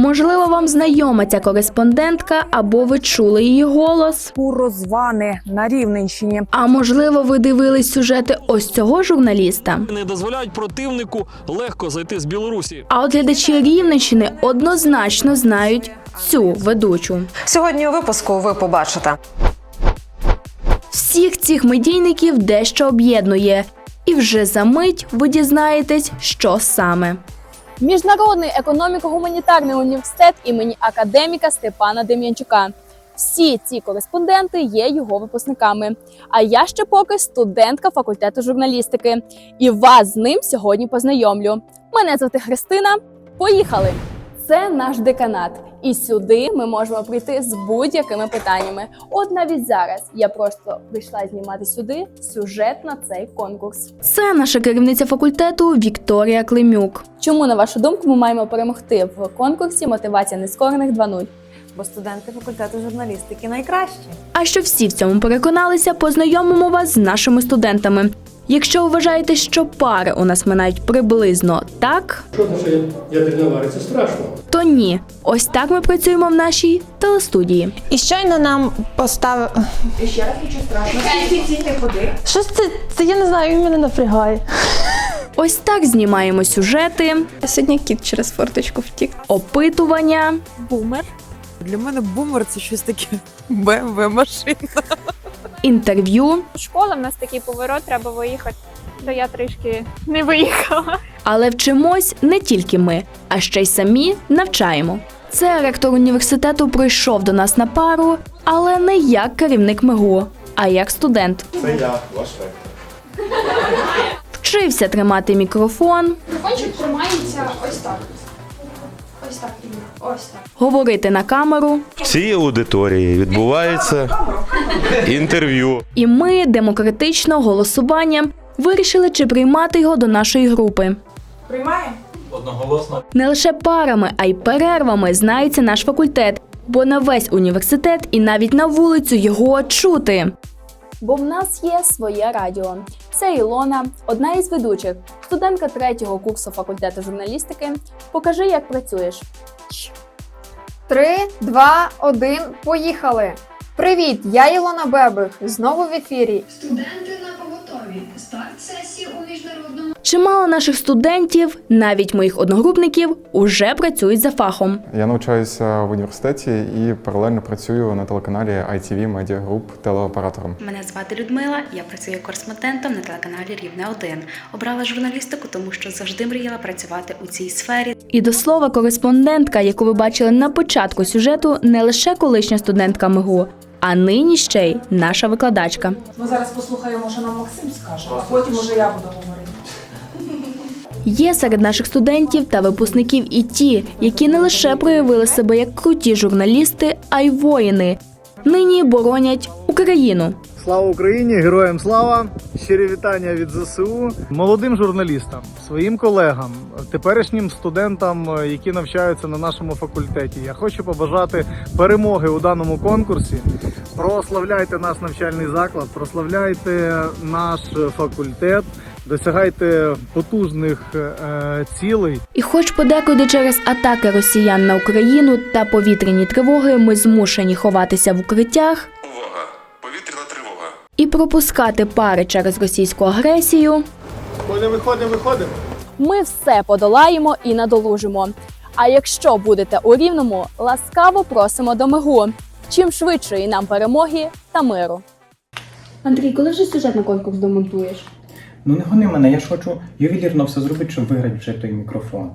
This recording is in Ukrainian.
Можливо, вам знайома ця кореспондентка, або ви чули її голос. Курозвани на Рівненщині. А можливо, ви дивились сюжети ось цього журналіста. не дозволяють противнику легко зайти з Білорусі. А от глядачі Рівненщини однозначно знають цю ведучу. Сьогодні у випуску ви побачите. Всіх цих медійників дещо об'єднує, і вже за мить ви дізнаєтесь, що саме. Міжнародний економіко-гуманітарний університет імені академіка Степана Дем'янчука. Всі ці кореспонденти є його випускниками. А я ще поки студентка факультету журналістики. І вас з ним сьогодні познайомлю. Мене звати Христина. Поїхали! Це наш деканат, і сюди ми можемо прийти з будь-якими питаннями. От навіть зараз я просто прийшла знімати сюди сюжет на цей конкурс. Це наша керівниця факультету Вікторія Климюк. Чому, на вашу думку, ми маємо перемогти в конкурсі Мотивація нескорених 2.0? Бо студенти факультету журналістики найкращі. А щоб всі в цьому переконалися, познайомимо вас з нашими студентами. Якщо вважаєте, що пари у нас минають приблизно так, Що там, що ядерна аварія? Це страшно. то ні. Ось так ми працюємо в нашій телестудії. І щойно нам поставив. Ще раз нічого страшного. Щось це, це я не знаю, він мене напрягає. Ось так знімаємо сюжети, Сьогодні кіт через форточку втік. опитування, Бумер. Для мене бумер це щось таке БМВ машина. Інтерв'ю, Школа в нас такий поворот, треба виїхати. То я трішки не виїхала. але вчимось не тільки ми, а ще й самі навчаємо. Це ректор університету прийшов до нас на пару, але не як керівник МИГУ, а як студент. Це я, ваш ректор. Вчився тримати мікрофон, Мікрофончик тримається ось так. Ось так. Ось так. говорити на камеру. В цій аудиторії відбувається інтерв'ю. І ми демократично голосуванням вирішили, чи приймати його до нашої групи. Приймає? Не лише парами, а й перервами знається наш факультет, бо на весь університет і навіть на вулицю його чути. Бо в нас є своє радіо. Це Ілона, одна із ведучих, студентка третього курсу факультету журналістики. Покажи, як працюєш. Три, два, один, поїхали! Привіт, я Ілона Бебих. Знову в ефірі. Студенти на поготові. Старт сесії Чимало наших студентів, навіть моїх одногрупників, уже працюють за фахом. Я навчаюся в університеті і паралельно працюю на телеканалі ITV Media Group телеоператором. Мене звати Людмила. Я працюю кореспондентом на телеканалі Рівне 1 Обрала журналістику, тому що завжди мріяла працювати у цій сфері. І до слова, кореспондентка, яку ви бачили на початку сюжету, не лише колишня студентка МИГУ, а нині ще й наша викладачка. Ми зараз послухаємо, що нам Максим скаже, а потім уже я буду. Є серед наших студентів та випускників і ті, які не лише проявили себе як круті журналісти, а й воїни. Нині боронять Україну. Слава Україні! Героям слава! Щирі вітання від ЗСУ, молодим журналістам, своїм колегам, теперішнім студентам, е, які навчаються на нашому факультеті. Я хочу побажати перемоги у даному конкурсі. Прославляйте наш навчальний заклад, прославляйте наш факультет, досягайте потужних е, цілей. І хоч подекуди через атаки росіян на Україну та повітряні тривоги ми змушені ховатися в укриттях Увага! Повітряна тривога. і пропускати пари через російську агресію, Виходимо, виходимо, виходимо. Ми все подолаємо і надолужимо. А якщо будете у рівному, ласкаво просимо до МИГУ. Чим швидшої нам перемоги та миру. Андрій, коли вже сюжет на конкурс домонтуєш? Ну не гони мене, я ж хочу ювелірно все зробити, щоб виграти вже той мікрофон.